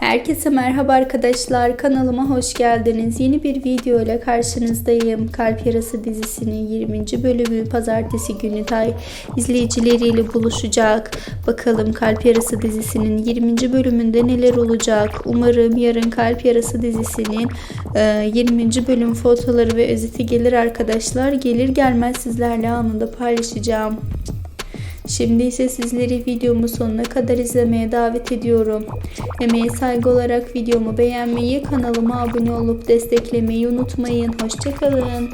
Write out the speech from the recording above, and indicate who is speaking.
Speaker 1: Herkese merhaba arkadaşlar. Kanalıma hoş geldiniz. Yeni bir video ile karşınızdayım. Kalp Yarası dizisinin 20. bölümü pazartesi günü tay izleyicileriyle buluşacak. Bakalım Kalp Yarası dizisinin 20. bölümünde neler olacak? Umarım yarın Kalp Yarası dizisinin e, 20. bölüm fotoları ve özeti gelir arkadaşlar. Gelir gelmez sizlerle anında paylaşacağım. Şimdi ise sizleri videomu sonuna kadar izlemeye davet ediyorum. Emeğe saygı olarak videomu beğenmeyi, kanalıma abone olup desteklemeyi unutmayın. Hoşçakalın.